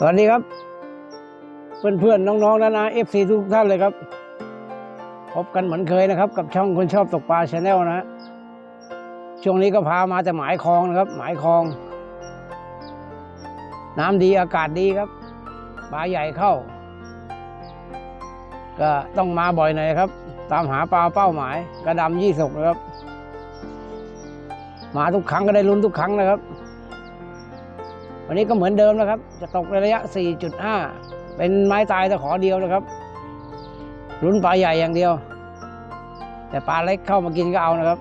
สวัสดีครับ เพื่อนๆน้องๆนะนะเอฟซีทุกท่านเลยครับ พบกันเหมือนเคยนะครับ กับช่องคนชอบตกปลาชาแนลนะฮะช่วงนี้ก็พามาแต่หมายคลองนะครับ หมายคลอง น้ำดีอากาศดีครับปลาใหญ่เข้า ก็ต้องมาบ่อยหน่อยครับ ตามหาปลาเป้าหมายกระดำยี่สกนะครับ มาทุกครั้งก็ได้ลุ้นทุกครั้งนะครับ วันนี้ก็เหมือนเดิมนะครับ จะตกในระยะ 4.5 เป็นไม้ตายตะขอเดียวนะครับลุ้นปลาใหญ่อย่างเดียว แต่ปลาเล็กเข้ามากินก็เอานะครับ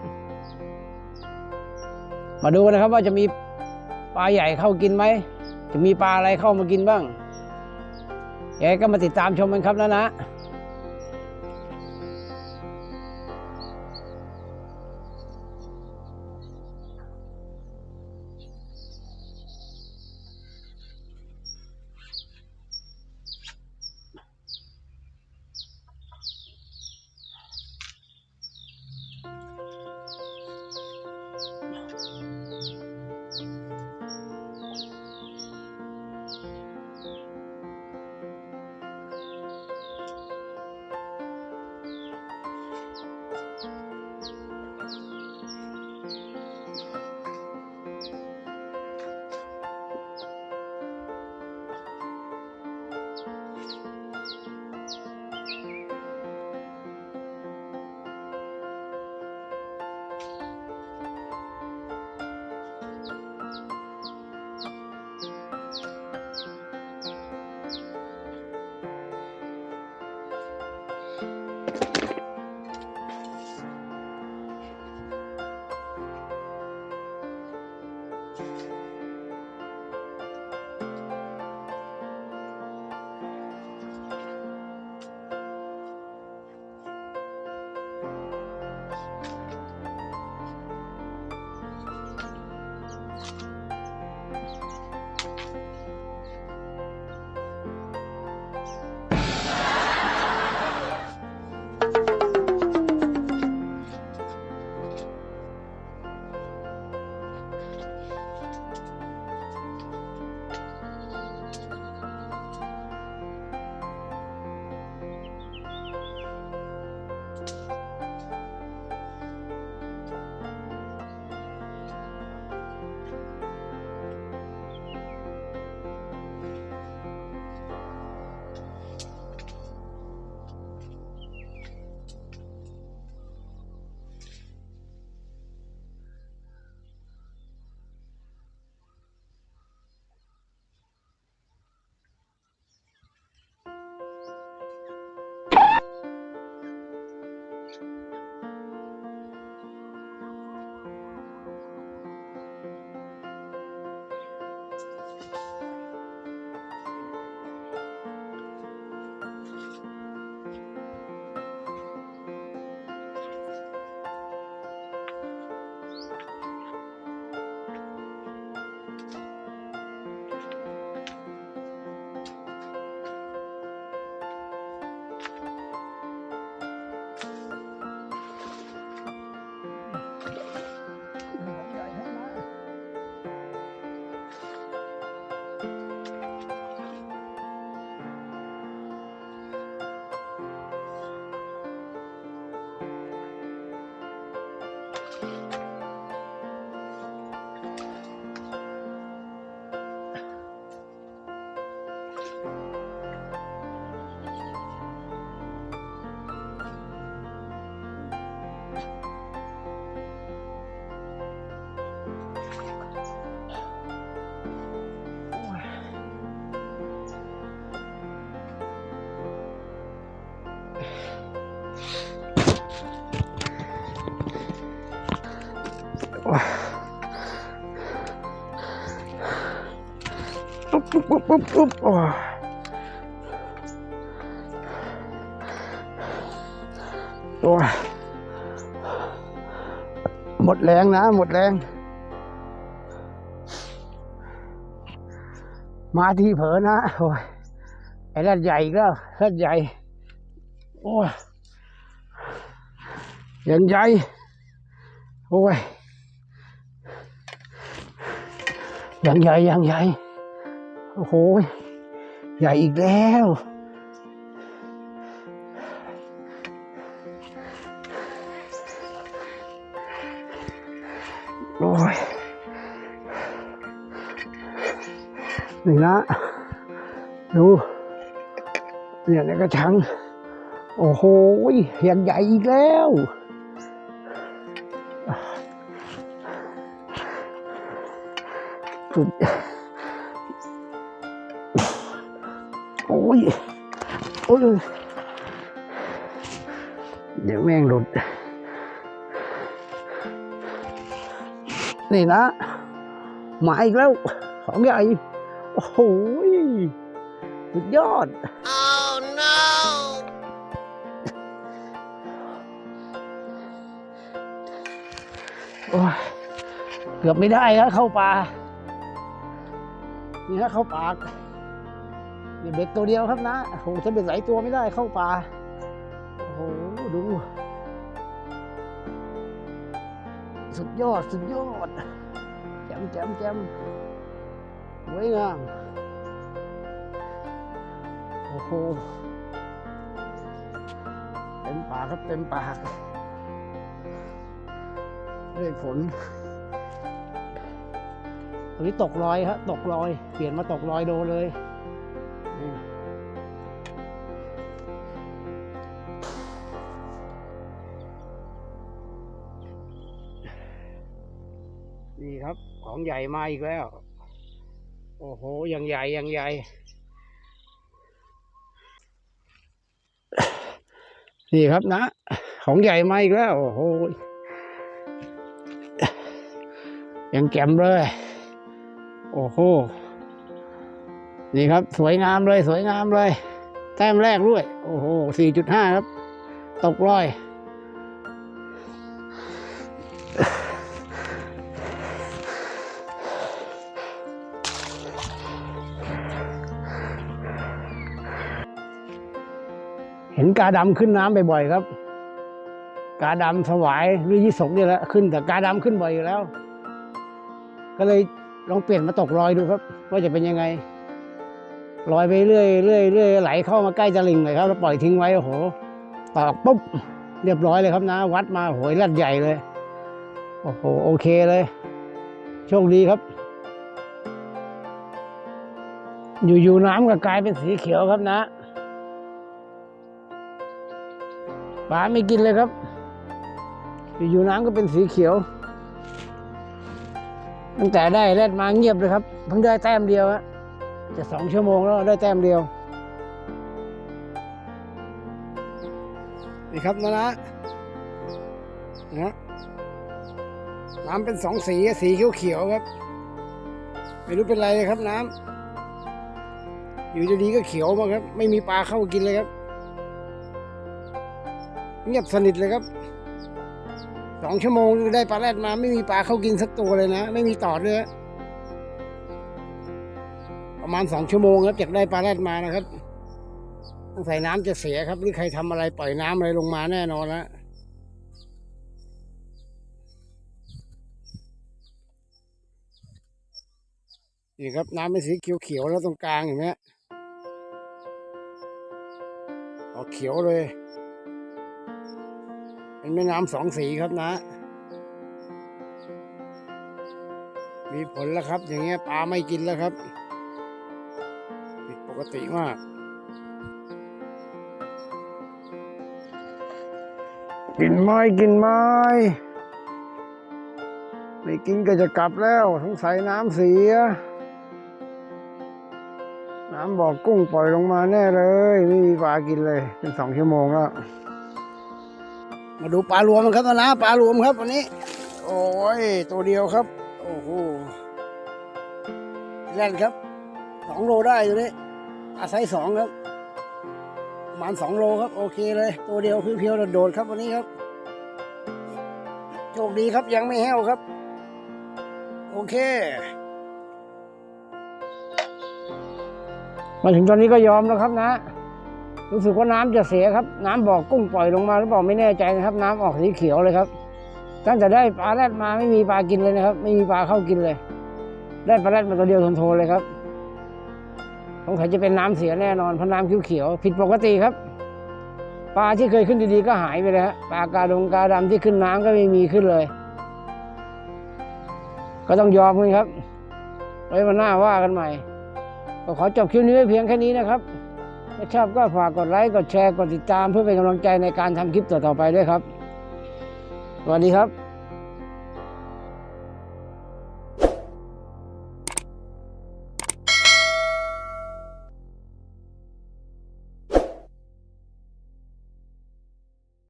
มาดูนะครับว่าจะมีปลาใหญ่เข้ากินไหม จะมีปลาอะไรเข้ามากินบ้างยังไงก็มาติดตามชมกันครับนะนะ ปุ๊บปุ๊บปุ๊บปุ๊บโอ้ยโอ้ยหมดแรงนะ หมดแรง มาที่เผลอนะโอ้ยไอ้รัดใหญ่ก็รัดใหญ่ โอ้ยยังใหญ่ โอ้ยยังใหญ่ยังใหญ่ โอ้โห ใหญ่อีกแล้ว โอ้ยนี่นะ ดูเนี่ยในกระชัง โอ้โหย่างใหญ่อีกแล้วสุด โอ้ยเดี๋ยวแม่งหลุด นี่นะ มาอีกแล้ว ของใหญ่ โอ้โหสุดยอด Oh no! โอ้ยเกือบไม่ได้ครับเข้าป่านี่ฮะเข้าปากนี่ เบ็ดตัวเดียวครับนะโอ้โหฉันเป็นหลายตัวไม่ได้เข้าป่าโอ้โหดู สุดยอดสุดยอดแจมแจมแจมสวยงามโอ้โหเต็มปากครับเต็มปากด้วยฝนตอนนี้ตกรอยครับตกรอย เปลี่ยนมาตกรอยโดเลย นี่ครับ ของใหญ่มาอีกแล้ว โอ้โห ยังใหญ่ ยังใหญ่ นี่ครับนะ ของใหญ่มาอีกแล้ว โอ้โห ยังแจ่มเลย โอ้โห นี่ครับ สวยงามเลยสวยงามเลย แต้มแรกด้วย โอ้โหสี่จุดห้าครับ ตกร้อย เห็นกาดำขึ้นน้ำบ่อยๆครับ กาดำสวายหรือยี่สกเนี่ยแหละขึ้นแต่กาดำขึ้นบ่อยอยู่แล้ว ก็เลยลองเปลี่ยนมาตกรอยดูครับ ว่าจะเป็นยังไง ลอยไปเรื่อยเรื่อยเรื่อยไหลเข้ามาใกล้จะลิงเลยครับแล้วปล่อยทิ้งไว้โอ้โหตอกปุ๊บเรียบร้อยเลยครับนะ วัดมาโหยลัดใหญ่เลยโอ้โหโอเคเลย โชคดีครับ อยู่ๆน้ำก็กลายเป็นสีเขียวครับนะปลาไม่กินเลยครับ อยู่ๆน้ำก็เป็นสีเขียวตั้งแต่ได้แรดมาเงียบเลยครับเพิ่งได้แต้มเดียวอะ จะสองชั่วโมงแล้วได้แต้มเดียว นี่ครับนะนะนะน้ำเป็นสองสีสีเขียวเขียวๆครับ ไม่รู้เป็นไรเลยครับน้ำอยู่ดีๆก็เขียวมาครับ ไม่มีปลาเข้ากินเลยครับ เงียบสนิทเลยครับสองชั่วโมงได้ปลาแรดมาไม่มีปลาเข้ากินสักตัวเลยนะ ไม่มีต่อดเลยฮะ ประมาณสองชั่วโมงครับจากได้ปลาแรดมานะครับต้องใส่น้ำจะเสียครับหรือใครทำอะไรปล่อยน้ำอะไรลงมาแน่นอนนะนี่ครับน้ำเป็นสีเขียวๆแล้วตรงกลางเห็นไหมฮะออกเขียวเลย เป็นแม่น้ำสองสีครับนะ มีผลแล้วครับ อย่างเงี้ยปลาไม่กินแล้วครับ กติมาก กินไม้กินไม้ไม่กินก็จะกลับแล้วสงสัยน้ำเสีย น้ำบอกกุ้งปล่อยลงมาแน่เลยไม่มีปลากินเลย เป็นสองชั่วโมงแล้ว มาดูปลารวมครับนะปลารวมครับวันนี้ โอ้ยตัวเดียวครับ โอ้โหแน่นครับสองโลได้ตัวนี้ อาศัยสองครับประมาณสองโลครับ โอเคเลย ตัวเดียวเพียวๆโดดๆครับวันนี้ครับ โชคดีครับยังไม่แห้วครับ โอเค มาถึงตอนนี้ก็ยอมแล้วครับนะ รู้สึกว่าน้ำจะเสียครับ น้ำบอกกุ้งปล่อยลงมาหรือเปล่าไม่แน่ใจนะครับ น้ำออกสีเขียวเลยครับตั้งแต่ได้ปลาแรดมาไม่มีปลากินเลยนะครับ ไม่มีปลาเข้ากินเลย ได้ปลาแรดมาตัวเดียวทนโทเลยครับ สงสัยจะเป็นน้ำเสียแน่นอนเพราะน้ำเขียวๆผิดปกติครับ ปลาที่เคยขึ้นดีๆก็หายไปเลยฮะปลากาดงกาดำที่ขึ้นน้ำก็ไม่มีขึ้นเลย ก็ต้องยอมกันครับ ไว้วันหน้าว่ากันใหม่ก็ขอจบคลิปนี้ไว้เพียงแค่นี้นะครับถ้าชอบก็ฝากกดไลค์กดแชร์กดติดตามเพื่อเป็นกำลังใจในการทำคลิปต่อๆไปด้วยครับสวัสดีครับ